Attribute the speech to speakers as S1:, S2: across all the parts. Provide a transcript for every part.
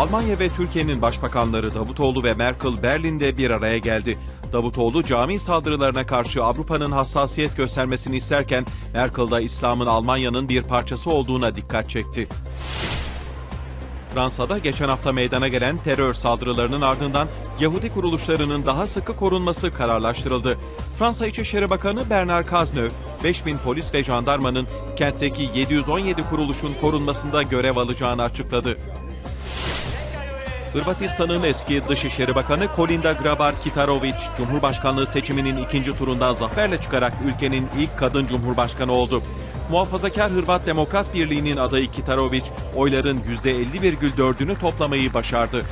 S1: Almanya ve Türkiye'nin başbakanları Davutoğlu ve Merkel Berlin'de bir araya geldi. Davutoğlu cami saldırılarına karşı Avrupa'nın hassasiyet göstermesini isterken Merkel da İslam'ın Almanya'nın bir parçası olduğuna dikkat çekti. Fransa'da geçen hafta meydana gelen terör saldırılarının ardından Yahudi kuruluşlarının daha sıkı korunması kararlaştırıldı. Fransa İçişleri Bakanı Bernard Cazeneuve, 5000 polis ve jandarmanın kentteki 717 kuruluşun korunmasında görev alacağını açıkladı. Hırvatistan'ın eski Dışişleri Bakanı Kolinda Grabar-Kitarović, Cumhurbaşkanlığı seçiminin ikinci turundan zaferle çıkarak ülkenin ilk kadın cumhurbaşkanı oldu. Muhafazakar Hırvat Demokrat Birliği'nin adayı Kitarović, oyların %50,4'ünü toplamayı başardı.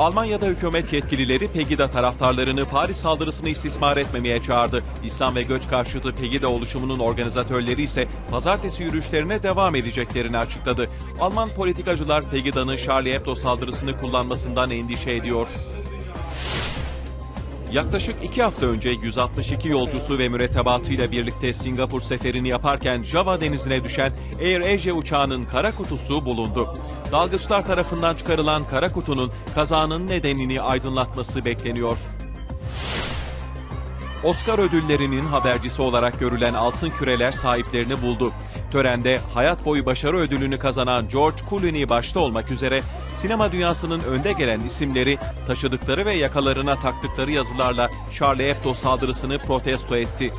S1: Almanya'da hükümet yetkilileri Pegida taraftarlarını Paris saldırısını istismar etmemeye çağırdı. İslam ve göç karşıtı Pegida oluşumunun organizatörleri ise pazartesi yürüyüşlerine devam edeceklerini açıkladı. Alman politikacılar Pegida'nın Charlie Hebdo saldırısını kullanmasından endişe ediyor. Yaklaşık iki hafta önce 162 yolcusu ve mürettebatıyla birlikte Singapur seferini yaparken Java denizine düşen Air Asia uçağının kara kutusu bulundu. Dalgıçlar tarafından çıkarılan kara kutunun kazanın nedenini aydınlatması bekleniyor. Oscar ödüllerinin habercisi olarak görülen Altın Küreler sahiplerini buldu. Törende hayat boyu başarı ödülünü kazanan George Clooney başta olmak üzere sinema dünyasının önde gelen isimleri taşıdıkları ve yakalarına taktıkları yazılarla Charlie Hebdo saldırısını protesto etti.